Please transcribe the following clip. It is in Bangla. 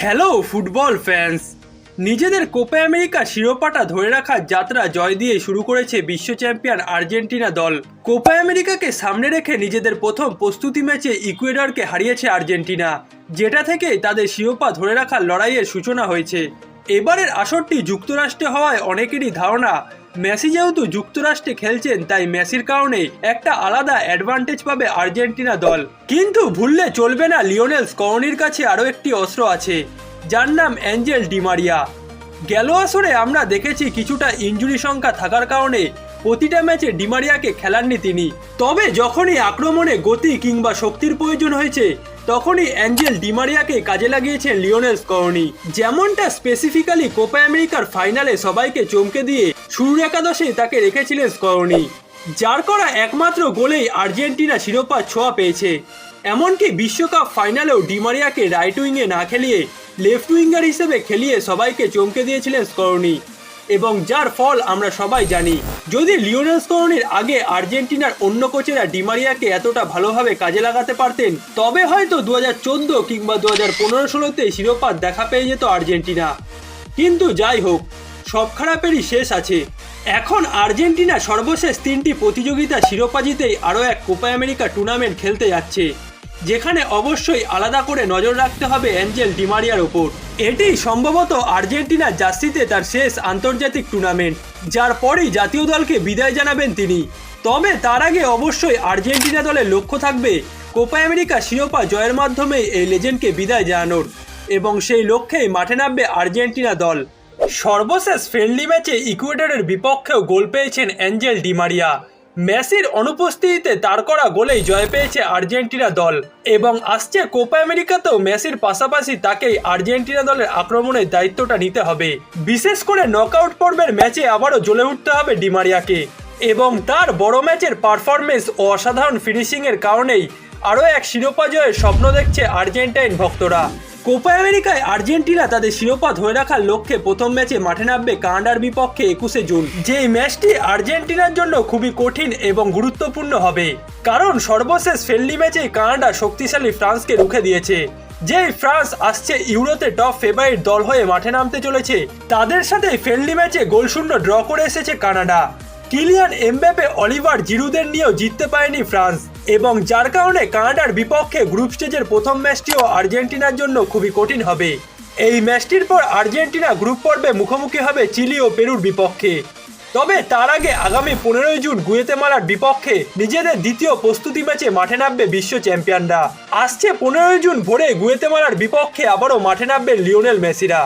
হ্যালো ফুটবল ফ্যান্স নিজেদের কোপা আমেরিকা শিরোপাটা ধরে রাখার যাত্রা জয় দিয়ে শুরু করেছে বিশ্ব চ্যাম্পিয়ন আর্জেন্টিনা দল। কোপা আমেরিকাকে সামনে রেখে নিজেদের প্রথম প্রস্তুতি ম্যাচে ইকুয়েডরকে হারিয়েছে আর্জেন্টিনা, যেটা থেকে তাদের শিরোপা ধরে রাখার লড়াইয়ের সূচনা হয়েছে। এবারের আসরটি যুক্তরাষ্ট্রে হওয়ায় অনেকেরই ধারণা মেসি যেহেতু যুক্তরাষ্ট্রে খেলছেন, তাই মেসির কারণে একটা আলাদা অ্যাডভান্টেজ পাবে আর্জেন্টিনা দল। কিন্তু ভুললে চলবে না লিওনেল স্করনির কাছে আরও একটি অস্ত্র আছে, যার নাম অ্যাঞ্জেল ডিমারিয়া গেল আসরে আমরা দেখেছি কিছুটা ইঞ্জুরি সংখ্যা থাকার কারণে প্রতিটা ম্যাচে ডিমারিয়াকে খেলাননি তিনি। তবে যখনই আক্রমণে গতি কিংবা শক্তির প্রয়োজন হয়েছে তখনই অ্যাঞ্জেল ডিমারিয়াকে কাজে লাগিয়েছেন লিওনেল স্করনি যেমনটা স্পেসিফিক্যালি কোপা আমেরিকার ফাইনালে সবাইকে চমকে দিয়ে শুরুর একাদশে তাকে রেখেছিলেন স্করনি যার করা একমাত্র গোলেই আর্জেন্টিনা শিরোপা ছোঁয়া পেয়েছে। এমনকি বিশ্বকাপ ফাইনালেও ডিমারিয়াকে রাইট উইংয়ে না খেলিয়ে লেফট উইঙ্গার হিসেবে খেলিয়ে সবাইকে চমকে দিয়েছিলেন স্করনি এবং যার ফল আমরা সবাই জানি। যদি লিওনেল স্করনির আগে আর্জেন্টিনার অন্য কোচেরা ডিমারিয়াকে এতটা ভালোভাবে কাজে লাগাতে পারতেন, তবে হয়তো দু হাজার চোদ্দ কিংবা দু হাজার পনেরো ষোলোতে শিরোপা দেখা পেয়ে যেত আর্জেন্টিনা। কিন্তু যাই হোক, সব খারাপেরই শেষ আছে। এখন আর্জেন্টিনা সর্বশেষ তিনটি প্রতিযোগিতা শিরোপা জিতেই আরও এক কোপা আমেরিকা টুর্নামেন্ট খেলতে যাচ্ছে। যেখানে অবশ্যই আলাদা করে নজর রাখতে হবে অ্যাঞ্জেল ডিমারিয়ার ওপর। এটি সম্ভবত আর্জেন্টিনার জার্সিতে তার শেষ আন্তর্জাতিক টুর্নামেন্ট, যার পরেই জাতীয় দলকে বিদায় জানাবেন তিনি। তবে তার আগে অবশ্যই আর্জেন্টিনা দলের লক্ষ্য থাকবে কোপা আমেরিকা শিরোপা জয়ের মাধ্যমে এই লেজেন্ডকে বিদায় জানানোর, এবং সেই লক্ষ্যেই মাঠে নামবে আর্জেন্টিনা দল। সর্বশেষ ফ্রেন্ডলি ম্যাচে ইকুয়েডরের বিপক্ষেও গোল পেয়েছেন অ্যাঞ্জেল ডিমারিয়া। মেসির অনুপস্থিতিতে তার করা গোলেই জয় পেয়েছে আর্জেন্টিনা দল। এবং আসছে কোপা আমেরিকাতেও মেসির পাশাপাশি তাকেই আর্জেন্টিনা দলের আক্রমণের দায়িত্বটা নিতে হবে। বিশেষ করে নকআউট পর্বের ম্যাচে আবারও জ্বলে উঠতে হবে ডিমারিয়াকে এবং তার বড় ম্যাচের পারফরমেন্স ও অসাধারণ ফিনিশিংয়ের কারণেই আরও এক শিরোপা জয়ের স্বপ্ন দেখছে আর্জেন্টাইন ভক্তরা। কোপা আমেরিকায় আর্জেন্টিনা তাদের শিরোপা ধরে রাখার লক্ষ্যে প্রথম ম্যাচে মাঠে নামবে কানাডার বিপক্ষে একুশে জুন। যে ম্যাচটি আর্জেন্টিনার জন্য খুবই কঠিন এবং গুরুত্বপূর্ণ হবে। কারণ সর্বশেষ ফ্রেন্ডলি ম্যাচেই কানাডা শক্তিশালী ফ্রান্সকে রুখে দিয়েছে। যেই ফ্রান্স আসছে ইউরোতে টপ ফেভারিট দল হয়ে মাঠে নামতে চলেছে, তাদের সাথে ফ্রেন্ডলি ম্যাচে গোলশূন্য ড্র করে এসেছে কানাডা। কিলিয়ান এমবাপে অলিভার জিরুদের নিয়েও জিততে পারেনি ফ্রান্স এবং যার কারণে কানাডার বিপক্ষে গ্রুপ স্টেজের প্রথম ম্যাচটিও আর্জেন্টিনার জন্য খুবই কঠিন হবে। এই ম্যাচটির পর আর্জেন্টিনা গ্রুপ পর্বে মুখোমুখি হবে চিলি ও পেরুর বিপক্ষে। তবে তার আগে আগামী পনেরোই জুন গুয়েতেমালার বিপক্ষে নিজেদের দ্বিতীয় প্রস্তুতি ম্যাচে মাঠে নামবে বিশ্ব চ্যাম্পিয়নরা। আসছে পনেরোই জুন ভোরে গুয়েতেমালার বিপক্ষে আবারও মাঠে নামবে লিওনেল মেসিরা।